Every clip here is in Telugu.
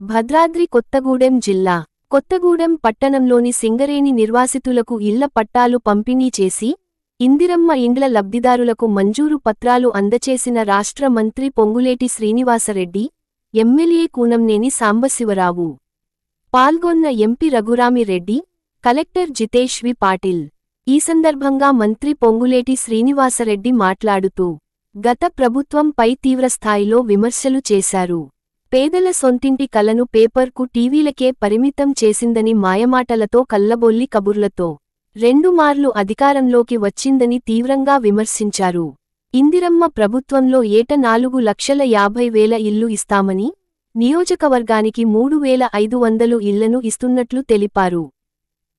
భద్రాద్రి కొత్తగూడెం జిల్లా. కొత్తగూడెం పట్టణంలోని సింగరేణి నిర్వాసితులకు ఇళ్ళ పట్టాలు పంపిణీ చేసి ఇందిరమ్మ ఇండ్ల లబ్ధిదారులకు మంజూరు పత్రాలు అందచేసిన రాష్ట్ర మంత్రి పొంగులేటి శ్రీనివాసరెడ్డి ఎమ్మెల్యే కూనంనేని సాంబశివరావు. పాల్గొన్న MP Raghurami Reddy collector Jitesh V Patil ఈ సందర్భంగా మంత్రి పొంగులేటి శ్రీనివాసరెడ్డి మాట్లాడుతూ గత ప్రభుత్వంపై తీవ్రస్థాయిలో విమర్శలు చేశారు. పేదల సొంతింటి కలను పేపర్కు టీవీలకే పరిమితం చేసిందని మాయమాటలతో కల్లబొల్లి కబుర్లతో రెండు మార్లు అధికారంలోకి వచ్చిందని తీవ్రంగా విమర్శించారు. ఇందిరమ్మ ప్రభుత్వంలో ఏట నాలుగు లక్షల యాభై వేల ఇల్లు ఇస్తామని నియోజకవర్గానికి మూడు వేల ఐదు వందలు ఇళ్ళను ఇస్తున్నట్లు తెలిపారు.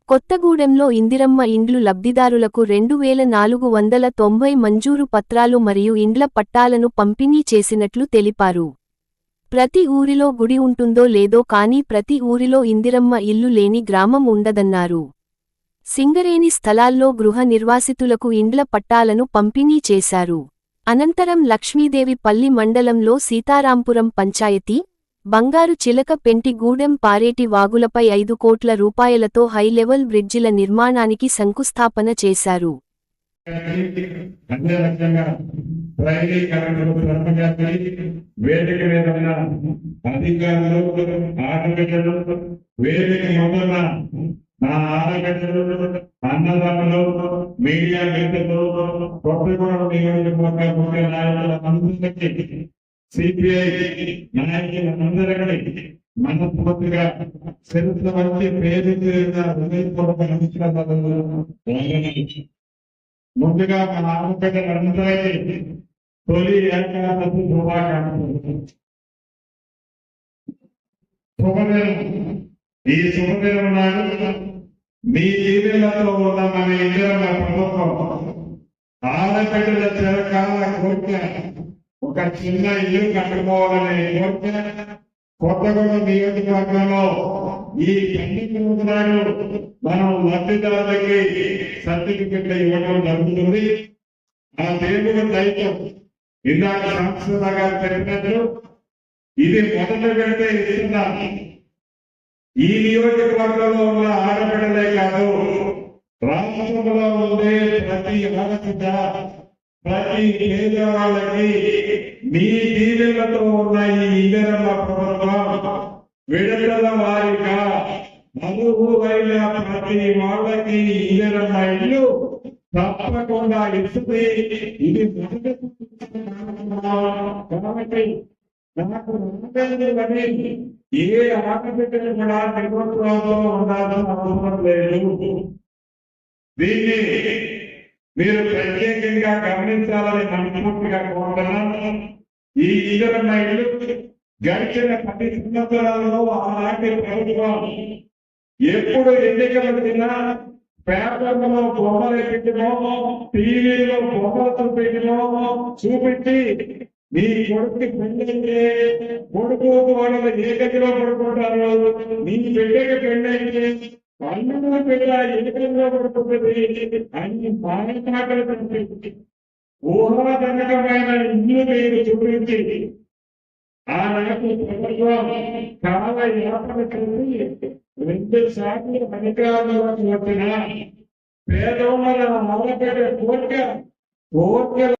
కొత్తగూడెంలో ఇందిరమ్మ ఇండ్లు లబ్ధిదారులకు రెండు వేల నాలుగు వందల తొంభై మంజూరు పత్రాలు మరియు ఇండ్ల పట్టాలను పంపిణీ చేసినట్లు తెలిపారు. ప్రతి ఊరిలో గుడి ఉంటుందో లేదో కానీ ప్రతి ఊరిలో ఇందిరమ్మ ఇల్లు లేని గ్రామం ఉండదన్నారు. సింగరేణి స్థలాల్లో గృహ నిర్వాసితులకు ఇండ్ల పట్టాలను పంపిణీ చేశారు. అనంతరం లక్ష్మీదేవి పల్లి మండలంలో సీతారాంపురం పంచాయతీ బంగారు చిలక పెంటి గూడెం పారేటి వాగులపై ఐదు కోట్ల రూపాయలతో హైలెవల్ బ్రిడ్జిల నిర్మాణానికి శంకుస్థాపన చేశారు. నా ఆడబిడ్డలు మీడియా మిత్రులు కొత్తగూడెం నియోజకవర్గ ముఖ్య నాయకులందరికీ సిపిఐ నాయకులందరికీ మనస్ఫూర్తిగా చరిత్ర వచ్చి పేరు హృదయపూర్వక నమస్కారాలు. ముందుగా మన ఆంధ్రప్రదేశ్ తొలి ఏకాదశి శుభాకాంక్షలు. శుభదినం. ఈ శుభదినం నాడు మీ జీవితంలో ఉన్న మన ఇండియన్ ప్రభుత్వం ఆడపిల్లల చిరకాల కోరిక ఒక చిన్న ఇల్లు కట్టుకోవాలనే కోరిక కొత్తగూడెం నియోజకవర్గంలో ఈ పండుగ నాడు మనం లబ్ధిదారులకి సర్టిఫికెట్ ఇవ్వడం జరుగుతుంది ఆ దేవుడు దైత్యం ఇందాక సంస్కృత గారు చెప్పినట్లు ఇది మొదటి పెడితే ఇస్తున్నాం ఈ నియోజకవర్గంలో ఉన్న ఆడపిల్లలే కాదు రాష్ట్రంలో ఉండే ప్రతి ఆడపిల్ల ప్రతి పేదవాళ్ళకి మీ దీవెలతో ఉన్న ఈ ఇందిరమ్మ ప్రభుత్వం విడుదల వారిగా నలుగురైన ప్రతి వాళ్ళకి ఇందిరమ్మ ఇల్లు తప్పకుండా ఇస్తుంది. ఇది కాబట్టి నాకు రాబోయేదని ఏ ఆటబిడ్డలు కూడా నిరుత్సాహంలో ఉండాల్సిన అవసరం లేదు. దీన్ని మీరు ప్రత్యేకంగా గమనించాలని మనస్ఫూర్తిగా కోరుతున్నాను ఈ ఇందిరమ్మ ఇల్లు గడిచిన పది సంవత్సరాలలో ఆనాటి ప్రభుత్వం ఎప్పుడు ఎన్నికలు వచ్చినా పేపర్లలో బొమ్మలు పెట్టినో టీవీలో బొమ్మలు చూపెట్టినో చూపించి నీ కొడుకు పెళ్ళైతే కొడుకు వాళ్ళు ఏ గదిలో పడుకుంటారు? నీ బిడ్డకి పెళ్ళైతే అల్లుడు బిడ్డ ఏ గదిలో అన్ని బాగా మాటలు ఊహాజనకమైన ఇల్లు మీరు చూపించి ఆనాటి ప్రభుత్వం చాలా యాత్ర చేసి రెండు సార్లు అధికారంలోకి వచ్చిన పేదవాళ్ళ ఆడపడే కోరిక కోరిక